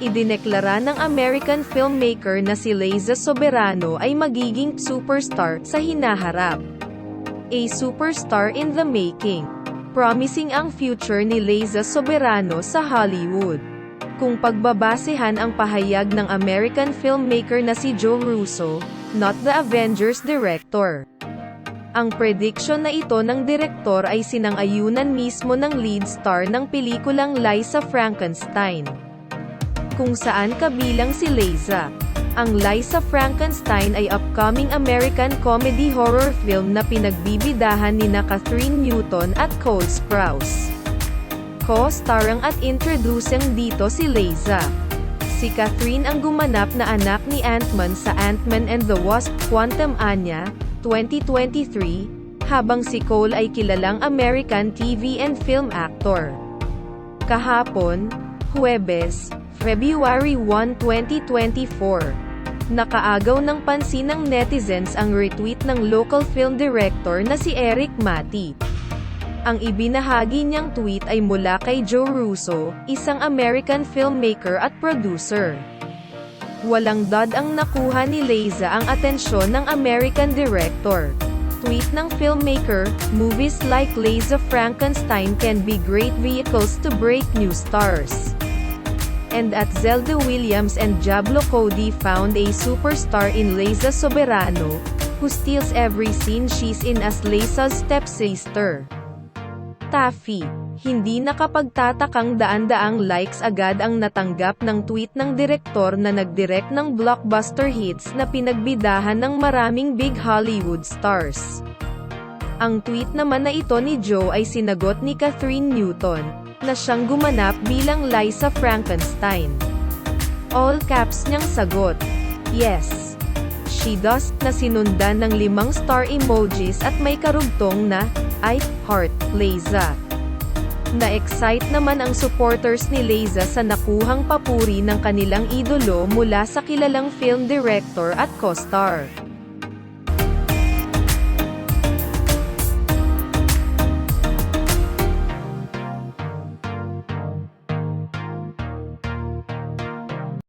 idineklara ng American filmmaker na si Liza Soberano ay magiging superstar sa hinaharap. A superstar in the making. Promising ang future ni Liza Soberano sa Hollywood. Kung pagbabasehan ang pahayag ng American filmmaker na si Joe Russo, not the Avengers director. Ang prediction na ito ng direktor ay sinang-ayunan mismo ng lead star ng pelikulang Liza Frankenstein. Kung saan kabilang si Liza. Ang Liza Frankenstein ay upcoming American comedy horror film na pinagbibidahan ni na Catherine Newton at Cole Sprouse. Co-starring at introducing dito si Liza. Si Catherine ang gumanap na anak ni Ant-Man sa Ant-Man and the Wasp Quantum Anya, 2023, habang si Cole ay kilalang American TV and film actor. Kahapon, Huwebes, February 1, 2024. Nakaagaw ng pansin ng netizens ang retweet ng local film director na si Eric Mati. Ang ibinahagi niyang tweet ay mula kay Joe Russo, isang American filmmaker at producer. Walang dod ang nakuha ni Liza ang atensyon ng American director. Tweet ng filmmaker, movies like Liza Frankenstein can be great vehicles to break new stars. And at Zelda Williams and Jablo Cody found a superstar in Liza Soberano, who steals every scene she's in as Liza's stepsister. Taffy, hindi nakapagtatakang daan-daang likes agad ang natanggap ng tweet ng direktor na nagdirect ng blockbuster hits na pinagbidahan ng maraming big Hollywood stars. Ang tweet naman na ito ni Joe ay sinagot ni Catherine Newton, na siyang gumanap bilang Liza Frankenstein. All caps niyang sagot, Yes. She does, na sinundan ng limang star emojis at may karugtong na, I, heart, Liza. Na-excite naman ang supporters ni Liza sa nakuhang papuri ng kanilang idolo mula sa kilalang film director at co-star.